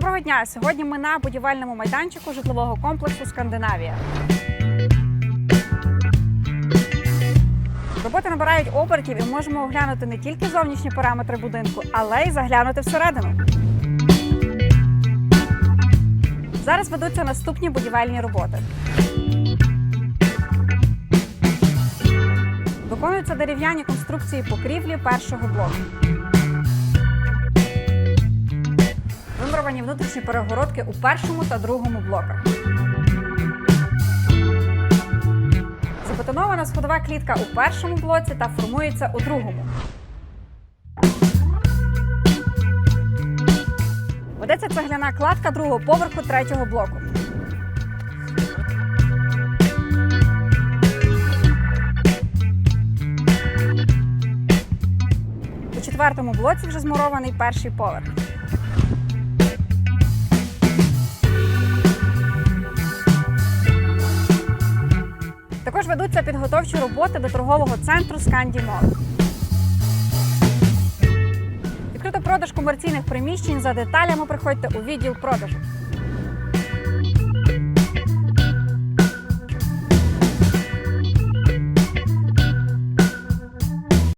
Доброго дня! Сьогодні ми на будівельному майданчику житлового комплексу Скандинавія. Роботи набирають обертів і можемо оглянути не тільки зовнішні параметри будинку, але й заглянути всередину. Зараз ведуться наступні будівельні роботи. Виконуються дерев'яні конструкції покрівлі першого блоку. Вимуровані внутрішні перегородки у першому та другому блоках. Забетонована сходова клітка у першому блоці та формується у другому. Ведеться цегляна кладка другого поверху третього блоку. У четвертому блоці вже змурований перший поверх. Також ведуться підготовчі роботи до торгового центру Сканді Мол. Відкрито продаж комерційних приміщень за деталями приходьте у відділ продажу.